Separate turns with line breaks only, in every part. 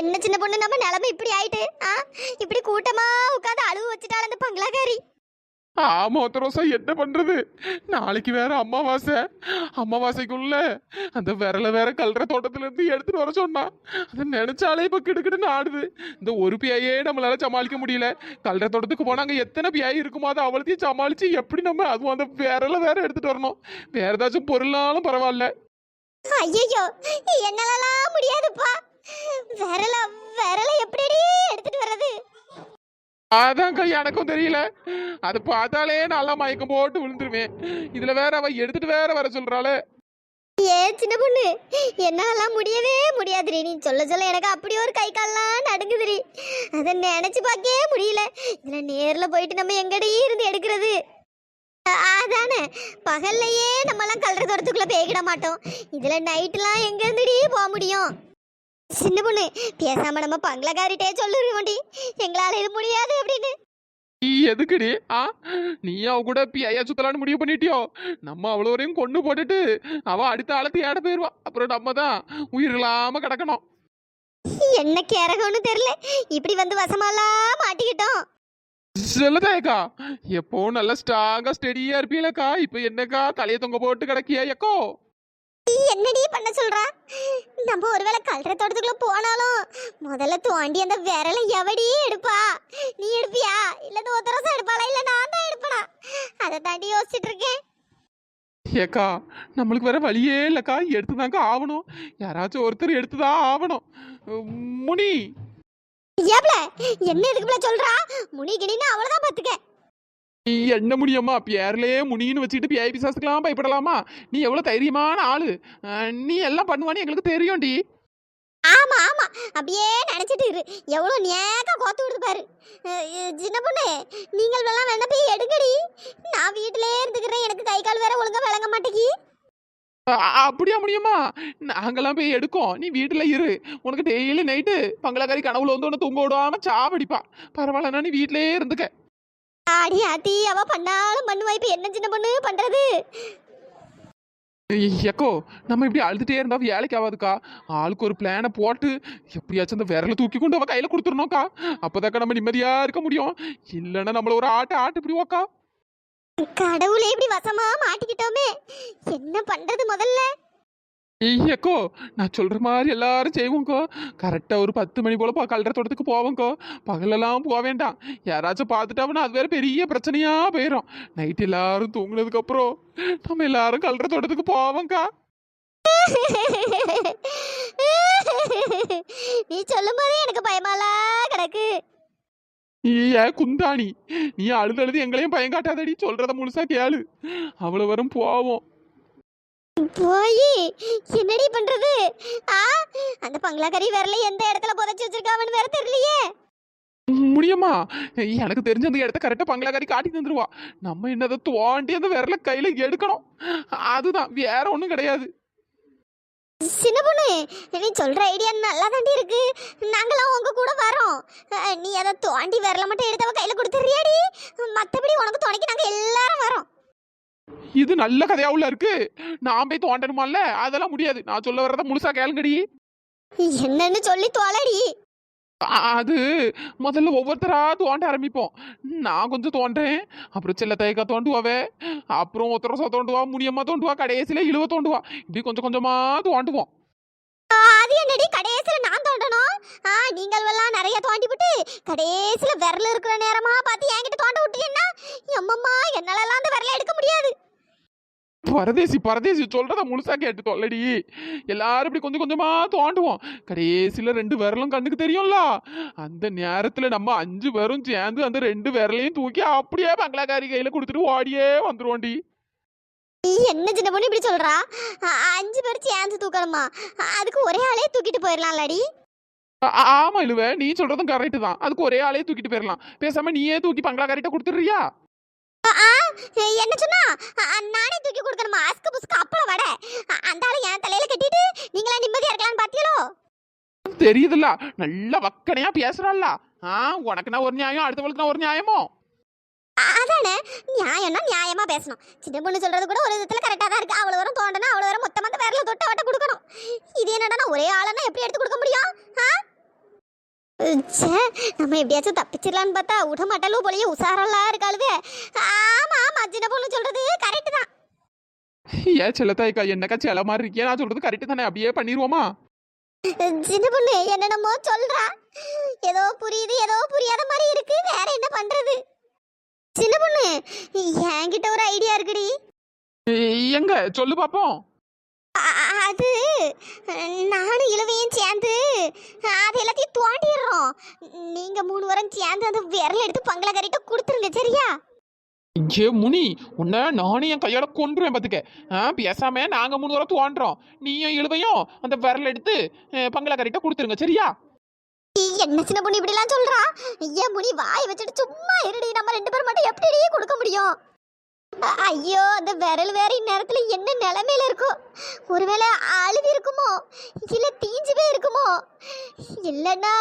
என்ன சின்ன பொண்ணு நம்ம நிலைமை இப்படி ஆயிட்டு இப்படி கூட்டமா உட்காந்து அழுவு வச்சுட்டாள் அந்த பங்களாக்காரி
ஆமா ஒத்தரோசா என்ன பண்றது? நாளைக்கு வேற அமாவாசை அமாவாசைக்குள்ள அந்த விரல வேற கல்ற தோட்டத்துல இருந்து எடுத்துட்டு வர சொன்னா. அதை நினைச்சாலே இப்ப கிடுக்கிடுன்னு ஆடுது. இந்த ஒரு பியாயே நம்மளால சமாளிக்க முடியல. கல்ற தோட்டத்துக்கு போனா அங்க எத்தனை பியாய் இருக்குமோ அதை அவ்வளோத்தையும் சமாளிச்சு எப்படி நம்ம அதுவும் அந்த விரல வேற எடுத்துட்டு வரணும்? வேற ஏதாச்சும் பொருள்னாலும் பரவாயில்ல.
ஐயோ என்னாலலாம் முடியாதுப்பா. விரல விரல எப்படி எடுத்துட்டு வர்றது?
அதான்க்கா எனக்கும் தெரியல. அது பார்த்தாலே நல்லா மயக்கம் போட்டு விழுந்துருவேன். இதுல வேற அவ எடுத்துட்டு வேற வர சொல்றாளே.
ஏ சின்ன பொண்ணு என்னாலாம் முடியவே முடியாதுடி. நீ சொல்ல சொல்ல எனக்கு அப்படி ஒரு கை கால்லாம் நடுங்குதுரி அதை நினைச்சு பார்க்கவே முடியல. இதுல நேர்ல போயிட்டு நம்ம எங்கடி இருந்து எடுக்கிறது? அதானே. பகல்லையே நம்மலாம் கல்ற தோட்டத்துக்குள்ள பேய்கிட மாட்டோம். இதுல நைட்லாம் எங்க இருந்துடி போக முடியும்? சின்ன பொண்ணு பேசாம நம்ம பங்களாக்காரிட்டே சொல்லிருவோண்டி. எங்களால இது முடியாது அப்படின்னு.
நீ எதுக்குடி ஆ? நீ அவ கூட பிஐயா சுத்தலான்னு முடிவு பண்ணிட்டியோ? நம்ம அவ்வளோ வரையும் கொண்டு போட்டுட்டு அவ அடுத்த ஆளை தேட போயிருவா. அப்புறம் நம்ம தான் உயிர் இல்லாம கிடக்கணும்.
என்ன கிறகம்னு தெரியல. இப்படி வந்து வசமாலாம் மாட்டிக்கிட்டோம்.
சொல்லுதாக்கா எப்போ நல்லா ஸ்ட்ராங்கா ஸ்டெடியா இருப்பீலக்கா இப்போ என்னக்கா தலைய தொங்க போட்டு கிடக்கியா எக்கோ?
பண்ண சொல்றா? நம்ம ஒருவேளை கல்ற தோட்டத்துக்குள்ள போனாலும் முதல்ல தோண்டி அந்த விரலை எவடி எடுப்பா. நீ எடுப்பியா? இல்ல இந்த ஒத்தரசம் எடுப்பாளா? இல்ல நான் தான் எடுப்பனா? அதை தாண்டி யோசிச்சுட்டு இருக்கேன்.
ஏக்கா நம்மளுக்கு வேற வழியே இல்லக்கா. எடுத்துதாங்க ஆகணும். யாராச்சும் ஒருத்தர் எடுத்துதான் ஆகணும். முனி.
ஏப்ல என்ன எதுக்குல சொல்றா? முனிகினின்னு அவ்வளவுதான் பாத்துக்க.
நீ என்ன முடியுமா? பேர்லயே முனின்னு வச்சுக்கிட்டு பிஐ பிசாசுக்கெல்லாம் பயப்படலாமா? நீ எவ்வளவு தைரியமான ஆளு. நீ எல்லாம் பண்ணுவான்னு எங்களுக்கு தெரியும்டி.
ஆமா ஆமா. அப்படியே நினைச்சிட்டு இரு. எவ்வளவு நேக்கா கோத்து விடுது பாரு. சின்ன பொண்ணு நீங்கள் எல்லாம் வேணா போய் எடுக்கடி நான் வீட்டிலே இருந்துக்கிறேன். எனக்கு கை கால் வேற ஒழுங்கா விளங்க மாட்டேங்கி.
அப்படியா முடியுமா? நாங்கெல்லாம் போய் எடுக்கோம். நீ வீட்டுல இரு. உனக்கு டெய்லி நைட்டு பங்களாக்காரி கனவுல வந்து உன்னை தூங்க விடாம சாவடிப்பா. பரவாயில்லன்னா நீ வீட்டிலேயே இருந்துக்க.
ஆடி ஆத்தி அவ பண்ணாலும் பண்ணுவா. இப்ப என்ன சின்ன பொண்ணு பண்றது?
எக்கோ நம்ம இப்படி அழுதுட்டே இருந்தா வேலைக்கு ஆகாதுக்கா ஆளுக்கு ஒரு பிளானை போட்டு எப்படியாச்சும் அந்த விரலை தூக்கி கொண்டு அவ கையில கொடுத்துடணும்க்கா. அப்போதாக்கா நம்ம நிம்மதியா இருக்க முடியும். இல்லைன்னா நம்மள ஒரு ஆட்டு ஆட்டு இப்படிவாக்கா
கடவுளே இப்படி வசமா மாட்டிக்கிட்டோமே. என்ன பண்றது முதல்ல?
ஏய் எக்கோ நான் சொல்ற மாதிரி எல்லாரும் செய்வோங்கோ. கரெக்டா ஒரு பத்து மணி போல கல்ற தோட்டத்துக்கு போவோங்கோ. பகலெல்லாம் போக வேண்டாம். யாராச்சும் பார்த்துட்டாங்கன்னா அது வேற பெரிய பிரச்சனையா போயிடும் நைட் எல்லாரும் தூங்குனதுக்கு அப்புறம் நம்ம எல்லாரும் கல்ற தோட்டத்துக்கு போவோங்கா.
நீ சொல்லும் போதே எனக்கு பயமாலா கிடக்கு.
ஏன் குந்தாணி? நீ அழுது அழுது எங்களையும் பயம் காட்டாதடி. சொல்றத முழுசா கேளு. அவ்வளவு வரும் போவோம்.
போய் என்னடி பண்றது? ஆ அந்த பங்களாக்கறி விரல எந்த இடத்துல புதைச்சு வச்சிருக்காவன்னு வேற தெரியலையே.
முடியுமா? எனக்கு தெரிஞ்ச அந்த இடத்த கரெக்டா பங்களாக்காரி காட்டி தந்துருவா நம்ம என்னதை தோண்டி அந்த விரல கையில எடுக்கணும். அதுதான் வேற ஒண்ணும் கிடையாது.
சின்ன பொண்ணு நீ சொல்ற ஐடியா நல்லா தாண்டி இருக்கு. நாங்களாம் உங்க கூட வரோம். நீ அதை தோண்டி விரல மட்டும் எடுத்தவ கையில கொடுத்துறியாடி மத்தபடி உனக்கு துணைக்கு நாங்க எல்லாரும் வரோம்.
இது நல்ல கதையாவுல இருக்கு. நான் போய் தோண்டணுமால அதெல்லாம் முடியாது. நான் சொல்ல வர்றத முழுசா கேளுங்கடி.
என்னன்னு சொல்லி தொலைடி.
அது முதல்ல ஒவ்வொருத்தரா தோண்ட ஆரம்பிப்போம். நான் கொஞ்சம் தோன்றேன். அப்புறம் செல்ல தயக்கா தோண்டுவாவே. அப்புறம் ஒத்தரசா தோண்டுவா முனியம்மா தோண்டுவா கடைசியில இழுவ தோண்டுவா. இப்படி கொஞ்சம் கொஞ்சமா தோண்டுவோம்.
அது என்னடி? கடைசியில நான் தோண்டணும்? ஆ நீங்கள் எல்லாம் நிறைய தோண்டி விட்டு கடைசியில விரல் இருக்கிற நேரமா பார்த்து என்கிட்ட தோண்ட விட்டீங்கன்னா எம்மம்மா என்னால எல்லாம் அந்த விரல எடுக்க முடியாது.
பரதேசி பரதேசி சொல்றத முழுசா கேட்டு தொல்லடி எல்லாரும் இப்படி கொஞ்சம் கொஞ்சமா தோண்டுவோம். கடைசியில ரெண்டு விரலும் கண்ணுக்கு தெரியும்ல? அந்த நேரத்துல நம்ம அஞ்சு பேரும் சேர்ந்து அந்த ரெண்டு விரலையும் தூக்கி அப்படியே பங்களாக்காரி கையில கொடுத்துட்டு ஓடியே வந்துருவோண்டி
நீ என்ன சின்ன பொண்ணு இப்படி சொல்றா? அஞ்சு பேர் சேர்ந்து தூக்கணுமா? அதுக்கு ஒரே ஆளே தூக்கிட்டு போயிடலாம்லடி
ஆமா இழுவ. நீ சொல்றதும் கரெக்ட் தான். அதுக்கு ஒரே ஆளே தூக்கிட்டு போயிடலாம் பேசாம நீயே தூக்கி பங்களாக்காரிட்ட கொடுத்துடுறியா?
என்ன சொன்னா? நானே தூக்கி கொடுக்கணுமா? அஸ்கு புஸ்கு அப்பளம் வடை. அந்த ஆளு என் தலையில கட்டிட்டு நீங்களா நிம்மதியா இருக்கலாம்னு பாத்தீங்களோ?
தெரியுதுல்ல நல்ல வக்கனையா பேசுறாள்ல. ஆ உனக்குனா ஒரு நியாயம் அடுத்தவளுக்குனா ஒரு நியாயமோ?
அதானே? நியாயம்னா நியாயமா பேசணும். சின்ன பொண்ணு சொல்றது கூட ஒரு விதத்துல கரெக்டா தான் இருக்கு. அவ்வளவு வரும் தோண்டனா அவ்வளவு வரும் மொத்தமா அந்த விரல தொட்ட வட்ட கொடுக்கணும். இது என்னடா ஒரே ஆளனா எப்படி எடுத்து கொடுக்க முடியும்? ஆ? நம்ம எப்படியாச்சும் தப்பிச்சிடலான்னு பார்த்தா விட மாட்டாலோ போலயே உசாரெல்லாம் இருக்காளுவே ஆமா ஆமா சின்ன பொண்ணு சொல்றது கரெக்ட் தான்
ஏன் செல்லத்தாய்க்கா என்னக்கா செல மாதிரி இருக்கியா நான் சொல்றது கரெக்டு தானே? அப்படியே பண்ணிடுவோமா
சின்ன பொண்ணு என்னென்னமோ சொல்றா. ஏதோ புரியுது ஏதோ புரியாத மாதிரி இருக்கு வேற என்ன பண்றது? சின்ன பொண்ணு என்கிட்ட ஒரு ஐடியா இருக்குடி.
எங்க? சொல்லு பாப்போம்.
அது நானும் இழுவையும் சேர்ந்து அது எல்லாத்தையும் தோண்டிடுறோம். நீங்க மூணு வாரம் சேர்ந்து அந்த விரல் எடுத்து பங்களா கறிட்டு கொடுத்துருங்க சரியா?
ஏ முனி உன்னை நானும் என் கையால கொன்றுவேன் பார்த்துக்க ஆ பேசாம நாங்க மூணு தூரம் தோன்றோம். நீயும் இழுவையும் அந்த விரல் எடுத்து பங்களா கறிட்ட கொடுத்துருங்க சரியா?
என்ன சின்ன பொண்ணு இப்படிலாம் சொல்றா? ஏன் முனி வாய் வச்சுட்டு சும்மா இருடி நம்ம ரெண்டு பேரும் மட்டும் எப்படி கொடுக்க முடியும்? ஐயோ அந்த விரல் வேற இந்நேரத்துல என்ன நிலைமையில இருக்கும் ஒருவேளை அழுவி இருக்குமோ? இல்ல தீஞ்சுவே இருக்குமோ? இல்லைன்னா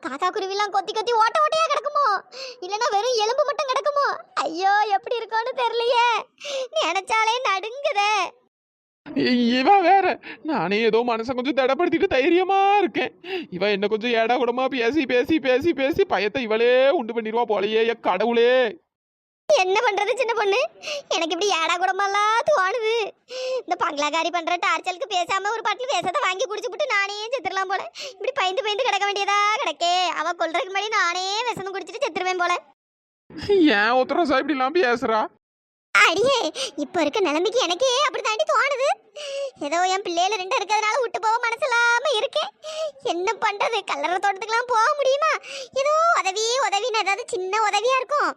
காக்கா குருவிலாம் கொத்தி கொத்தி ஓட்ட ஓட்டையா கிடக்குமோ? இல்லைன்னா வெறும் எலும்பு மட்டும் கிடக்குமோ? ஐயோ எப்படி இருக்கும்னு தெரியலையே. நினைச்சாலே நடுங்குதே.
இவ வேற. நானே ஏதோ மனசை கொஞ்சம் தடப்படுத்திட்டு தைரியமா இருக்கேன். இவ என்ன கொஞ்சம் ஏடா கூடமா பேசி பேசி பேசி பேசி பயத்தை இவளே உண்டு பண்ணிடுவா போலயே கடவுளே.
என்ன பண்றது சின்ன பொண்ணு? எனக்கு இப்படி ஏடா குடமெல்லாம் தோணுது. இந்த பங்களாகாரி பண்ற டார்ச்சலுக்கு பேசாம ஒரு பாட்டில் பேசாத வாங்கி குடிச்சுப்புட்டு நானே செத்துடலாம் போல. இப்படி பயந்து பயந்து கிடக்க வேண்டியதா கிடக்கே. அவ கொல்றதுக்கு முன்னாடி நானே விஷம் குடிச்சிட்டு செத்துருவேன் போல.
ஏன் ஒத்தரசா இப்படி எல்லாம் பேசுறா?
அடியே இப்ப இருக்க நிலைமைக்கு எனக்கே அப்படி தாண்டி தோணுது. ஏதோ என் பிள்ளையில ரெண்டு இருக்கிறதுனால விட்டு போக மனசு என்ன பண்ணுறது கல்லற தோட்டத்துக்குலாம் போக முடியுமா? ஏதோ உதவி உதவின்னு ஏதாவது சின்ன உதவியாக இருக்கும்.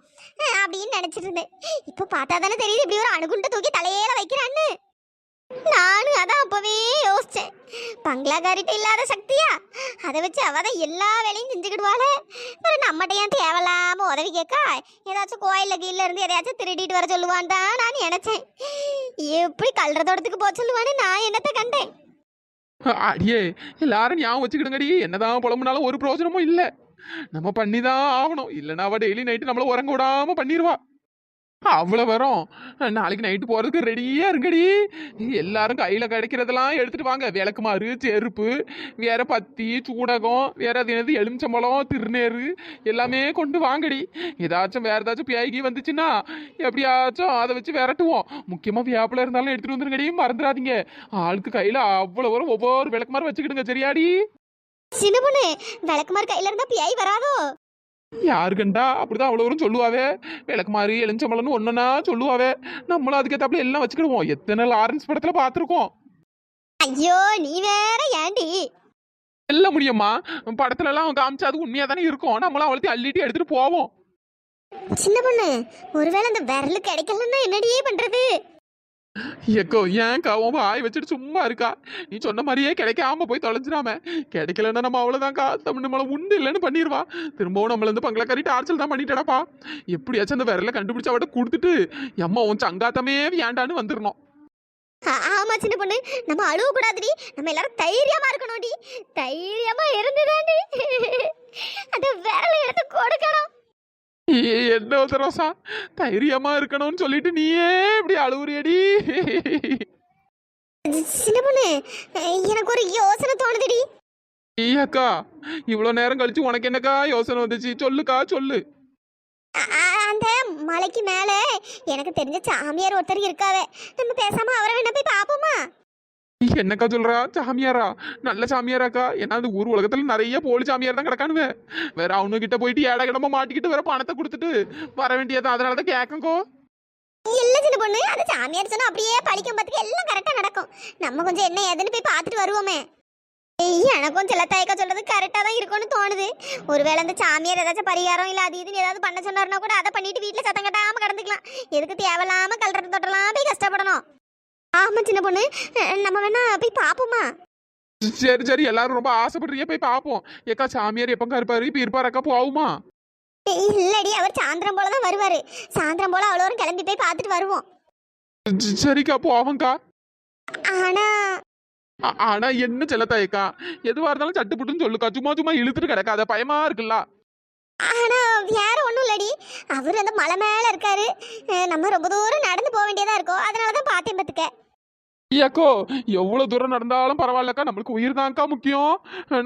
அப்படின்னு நினச்சிட்டு இருந்தேன் இப்போ பார்த்தா தானே தெரியுது இப்படி ஒரு அணுகுண்டை தூக்கி தலையில வைக்கிறான்னு. நானும் அதான் அப்போவே யோசித்தேன் பங்களாக்காரிட்ட இல்லாத சக்தியா? அதை வச்சு அவ தான் எல்லா வேலையும் செஞ்சுக்கிடுவாளே. வேறு நம்மகிட்ட ஏன் உதவி கேட்கா ஏதாச்சும் கோயிலில் கீழே இருந்து எதையாச்சும் திருடிட்டு வர சொல்லுவான் தான் நான் நினச்சேன். எப்படி கல்ற தோட்டத்துக்கு போக சொல்லுவான்னு நான் என்னத்த கண்டேன்?
அடியே எல்லாரும் ஞாபகம் வச்சுக்கிடுங்கடி. என்னதான் புலம்புனாலும் ஒரு பிரயோஜனமும் இல்லை. நம்ம பண்ணிதான் ஆகணும். இல்லைன்னா அவ டெய்லி நைட்டு நம்மளை உறங்க விடாம பண்ணிடுவா அவ்வளோ வரும். நாளைக்கு நைட்டு போகிறதுக்கு ரெடியாக இருங்கடி. எல்லாரும் கையில் கிடைக்கிறதெல்லாம் எடுத்துகிட்டு வாங்க. விளக்குமாறு செருப்பு வேற பத்தி சூடகம் வேற அது என்னது எலுமிச்சம்பழம் திருநேறு எல்லாமே கொண்டு வாங்கடி. ஏதாச்சும் வேறு ஏதாச்சும் பியாகி வந்துச்சுன்னா எப்படியாச்சும் அதை வச்சு விரட்டுவோம். முக்கியமாக வியாப்பில் இருந்தாலும் எடுத்துகிட்டு வந்துருங்கடி. மறந்துடாதீங்க. ஆளுக்கு கையில் அவ்வளோ வரும். ஒவ்வொரு விளக்குமாறு வச்சுக்கிடுங்க. சரியாடி?
சின்ன பொண்ணு விளக்குமாறு கையில இருந்தா பியாய் வராதோ?
யாரு கண்டா அப்படிதான் அவ்வளோ வரும் சொல்லுவாவே. விளக்குமாறு எலுமிச்சம்பழம்னு ஒன்னொன்னா சொல்லுவாவே. நம்மளும் அதுக்கேத்தாப்புல எல்லாம் வச்சுக்கிடுவோம். எத்தனை லாரன்ஸ் படத்துல பார்த்துருக்கோம்.
ஐயோ நீ வேற ஏண்டி
எல்லாம் முடியுமா படத்துல எல்லாம் காமிச்சா அது உண்மையா தானே இருக்கும். நம்மளும் அவளத்தையும் அள்ளிட்டு எடுத்துட்டு போவோம்.
சின்ன பொண்ணு ஒருவேளை அந்த விரல் கிடைக்கலன்னா என்னடியே பண்றது?
எக்கோ ஏன் உன் வாய் வச்சுட்டு சும்மா இருக்கா? நீ சொன்ன மாதிரியே கிடைக்காம போய் தொலைஞ்சிடாம. கிடைக்கலன்னா நம்ம அவ்வளோதான்க்கா தமிழ் நம்மளை உண்டு இல்லைன்னு பண்ணிடுவா திரும்பவும் நம்மள இருந்து கறி டார்ச்சல் தான் பண்ணிட்டடாப்பா. எப்படியாச்சும் அந்த விரல கண்டுபிடிச்சு அவட்ட கொடுத்துட்டு எம்மா உன் சங்காத்தமே வேண்டான்னு வந்துடணும்
ஆமா சின்ன பொண்ணு. நம்ம அழுவ கூடாதுடி நம்ம எல்லாரும் தைரியமா இருக்கணும்டி. தைரியமா இருந்துதாண்டி. அந்த விரலை எடுத்து கொடுக்கணும்.
என்ன ரோசா தைரியமா இருக்கணும்னு சொல்லிட்டு நீயே இப்படி அழுவுறியடி.
சின்ன பொண்ணு எனக்கு ஒரு யோசனை தோணுதுடி.
அக்கா இவ்வளோ நேரம் கழிச்சு உனக்கு என்னக்கா யோசனை வந்துச்சு? சொல்லுக்கா சொல்லு.
அந்த மலைக்கு மேல எனக்கு தெரிஞ்ச சாமியார் ஒருத்தர் இருக்காவே. நம்ம பேசாம அவரை வேணா போய் பாப்போமா
என்னக்கா சொல்றா? சாமியாரா? நல்ல சாமியாராக்கா. ஏன்னா அந்த ஊர் உலகத்துல நிறைய போலி சாமியார் தான் கிடக்கானுவே. வேற அவனு கிட்ட போயிட்டு ஏடா கிடமா மாட்டிக்கிட்டு வேற பணத்தை கொடுத்துட்டு வர வேண்டியதான் அதனால தான் கேட்கங்கோ
இல்ல சின்ன பொண்ணு அது சாமியார் சொன்னா அப்படியே பழிக்கும் பார்த்துக்க எல்லாம் கரெக்டா நடக்கும். நம்ம கொஞ்சம் என்ன ஏதுன்னு போய் பார்த்துட்டு வருவோமே. எனக்கும் சில தாய்க்கா சொல்றது கரெக்டா தான் இருக்கும்னு தோணுது. ஒருவேளை அந்த சாமியார் ஏதாச்சும் பரிகாரம் இல்ல அது இதுன்னு ஏதாவது பண்ண சொன்னார்னா கூட அதை பண்ணிட்டு வீட்டுல சத்தம் கட்டாம கடந்துக்கலாம். எதுக்கு தேவையில்லாம கல்றது தொட்டலாம் போய் கஷ்டப்படணும். ஆமா சின்ன பொண்ணு. நம்ம வேணா போய் பாப்போமா?
சரி சரி. எல்லாரும் ரொம்ப ஆசைப்படுறிய போய் பார்ப்போம் ஏக்கா சாமியார் எப்பங்க இருப்பாரு? இப்ப இருப்பாரக்கா போவுமா?
இல்லடி. அவர் சாயந்தரம் போல தான் வருவாரு. சாயந்தரம் போல அவ்வளோரும் கிளம்பி போய் பார்த்துட்டு வருவோம்.
சரிக்கா போவங்க்கா
ஆனா
ஆனா என்ன செல்லத்தாயக்கா எதுவா இருந்தாலும் சட்டுப்புட்டுன்னு சொல்லுக்கா. சும்மா சும்மா இழுத்துட்டு கிடக்காத. பயமா இருக்குல்ல.
ஆனா வேற ஒண்ணும் இல்லடி. அவர் அந்த மலை மேல இருக்காரு. நம்ம ரொம்ப தூரம் நடந்து போக வேண்டியதா இருக்கும் அதனால தான் பார்த்தேன் பார்த்துக்க
ஐயாக்கோ எவ்வளோ தூரம் நடந்தாலும் பரவாயில்லக்கா நம்மளுக்கு உயிர் தான்க்கா முக்கியம்.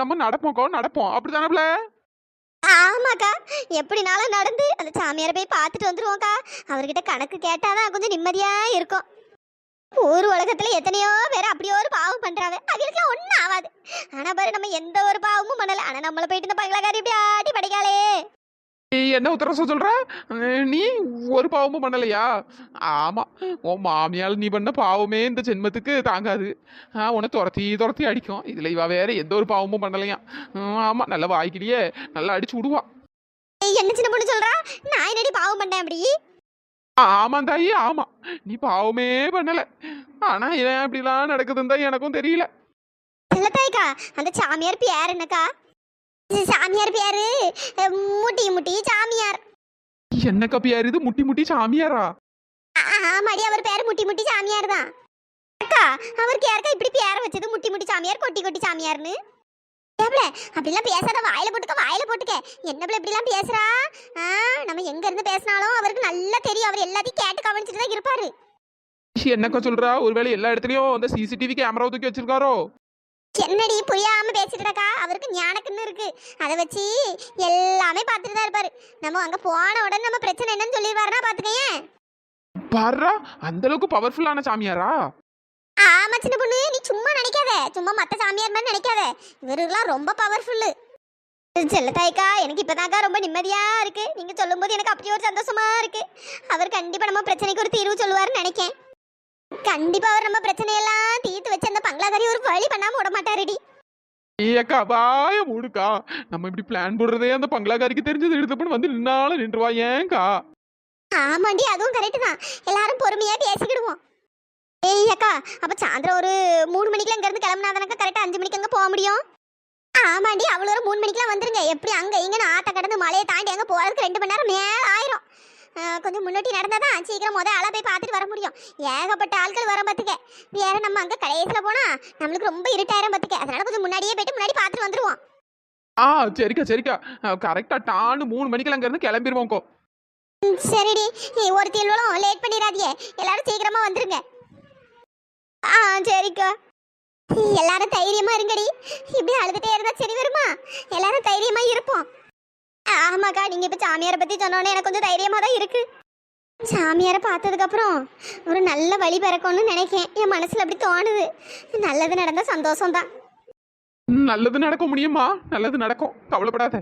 நம்ம நடப்போம்க்கோ நடப்போம். அப்படிதானே
ஆமாக்கா எப்படினாலும் நடந்து அந்த சாமியாரை போய் பார்த்துட்டு வந்துருவோம்க்கா. அவர்கிட்ட கணக்கு கேட்டாதான் கொஞ்சம் நிம்மதியா இருக்கும். ஊர் உலகத்துல எத்தனையோ பேர் அப்படியே ஒரு பாவம் பண்றாங்க. அதுக்கெல்லாம் ஒன்றும் ஆகாது. ஆனா பாரு நம்ம எந்த ஒரு பாவமும் பண்ணல. ஆனா நம்மள போயிட்டு இந்த பங்களாக்காரி இப்படி ஆட்டி படிக்காளே
என்ன உத்தரசம் சொல்ற? நீ ஒரு பாவமும் பண்ணலையா? ஆமா உன் மாமியால் நீ பண்ண பாவமே இந்த ஜென்மத்துக்கு தாங்காது. உன்னை துரத்தி துரத்தி அடிக்கும். இதுல இவ வேற எந்த ஒரு பாவமும் பண்ணலையா? ஆமா நல்ல வாய்க்கிலேயே நல்லா அடிச்சு விடுவா.
ஏய், என்ன சின்ன பொண்ணு சொல்றா? நான் என்னடி பாவம் பண்ணேன் அப்படி?
ஆமா தாயி ஆமா. நீ பாவமே பண்ணல. ஆனா ஏன் இப்படிலாம் நடக்குதுன்னு தான் எனக்கும் தெரியல.
இல்லத்தாய்க்கா அந்த சாமியார் பேர் என்னக்கா? சாமியார் பேரு. முட்டி முட்டி சாமியார்.
என்ன கப்பியார் இது? முட்டி முட்டி சாமியாரா?
ஆமாடி அவர் பேர் முட்டி முட்டி சாமியார் தான். அக்கா அவருக்கு யாருக்கா இப்படி பேர வச்சது முட்டி முட்டி சாமியார் கொட்டி கொட்டி சாமியார்னு? ஏப்ல அப்படிலாம் பேசாத வாயில போட்டுக்க வாயில போட்டுக்க. என்னப்ல இப்படிலாம் பேசுறா? நம்ம எங்க இருந்து பேசினாலும் அவருக்கு நல்லா தெரியும். அவர் எல்லாத்தையும் கேட்டு கவனிச்சுட்டு தான் இருப்பாரு.
என்னக்கா சொல்றா? ஒருவேளை எல்லா இடத்துலயும் அந்த சிசிடிவி கேமரா தூக்கி வச்சிருக்காரோ?
என்னடி புரியாம பேசிட்டுடக்கா அவருக்கு ஞானக்குன்னு இருக்கு. அதை வச்சு எல்லாமே பார்த்துட்டு தான் இருப்பாரு. நம்ம அங்க போன உடனே நம்ம பிரச்சனை என்னன்னு சொல்லிடுவாருன்னா பாத்துக்கேன்
பாருடா அந்த அளவுக்கு பவர்ஃபுல்லான சாமியாரா?
ஆமா சின்ன பொண்ணு. நீ சும்மா நினைக்காத. சும்மா மத்த சாமியார் மாதிரி நினைக்காத. இவருலாம் ரொம்ப பவர்ஃபுல்லு செல்லத்தாய்க்கா எனக்கு இப்பதாக்கா ரொம்ப நிம்மதியா இருக்கு. நீங்க சொல்லும்போது எனக்கு அப்படியே ஒரு சந்தோஷமா இருக்கு. அவர் கண்டிப்பா நம்ம பிரச்சனைக்கு ஒரு தீர்வு சொல்லுவாருன்னு நினைக்கேன். கண்டிப்பா அவர் நம்ம பிரச்சனையெல்லாம் தீர்த்து வச்சு அந்த பங்களாதாரி ஒரு வழி பண்ணாம விட மாட்டாருடி.
ஏக்கா வாய மூடுக்கா. நம்ம இப்படி பிளான் போடுறதே அந்த பங்களாக்காரிக்கு தெரிஞ்சது எடுத்தப்பன்னு வந்து நின்னாலும் நின்றுவா ஏன்க்கா?
ஆமாண்டி அதுவும் கரெக்ட் தான். எல்லாரும் பொறுமையா பேசிக்கிடுவோம். ஏய் அக்கா அப்ப சாயந்தரம் ஒரு மூணு மணிக்குலாம் இங்க இருந்து கிளம்புனாதானக்கா கரெக்டா அஞ்சு மணிக்கு அங்க போக முடியும்? ஆமாண்டி அவ்வளோ ஒரு மூணு மணிக்கெல்லாம் வந்துருங்க. எப்படி அங்க இங்கன்னு ஆட்ட கடந்து மலையை தாண்டி அங்க போறதுக்கு ரெண்டு மணி நேரம் மேல ஆயிரும். கொஞ்சம் முன்னாடி நடந்தாதான் சீக்கிரம் முத ஆளா போய் பார்த்துட்டு வர முடியும். ஏகப்பட்ட ஆட்கள் வர பார்த்துக்க. வேற நம்ம அங்க கடைசியில போனா நம்மளுக்கு ரொம்ப இருட்டாயிரம் பார்த்துக்க. அதனால கொஞ்சம் முன்னாடியே போயிட்டு முன்னாடி பார்த்துட்டு வந்துருவோம்.
ஆ சரிக்கா சரிக்கா. கரெக்டா டான்னு மூணு மணிக்கெல்லாம் அங்க இருந்து கிளம்பிடுவோம்க்கோ
சரிடி. ஒருத்தி இவ்வளோ லேட் பண்ணிடாதீங்க. எல்லாரும் சீக்கிரமா வந்துருங்க. ஆ சரிக்கா. எல்லாரும் தைரியமா இருங்கடி. இப்படி அழுதுட்டே இருந்தா சரி வருமா? எல்லாரும் தைரியமா இருப்போம். ஆமாக்கா நீங்க இப்ப சாமியாரை பத்தி சொன்னோன்னே எனக்கு கொஞ்சம் தைரியமா தான் இருக்கு. சாமியாரை பார்த்ததுக்கு அப்புறம் ஒரு நல்ல வழி பிறக்கும்னு நினைக்கேன். என் மனசுல அப்படி தோணுது. நல்லது நடந்தா சந்தோஷம் தான்
நல்லது நடக்க முடியுமா? நல்லது நடக்கும். கவலைப்படாத.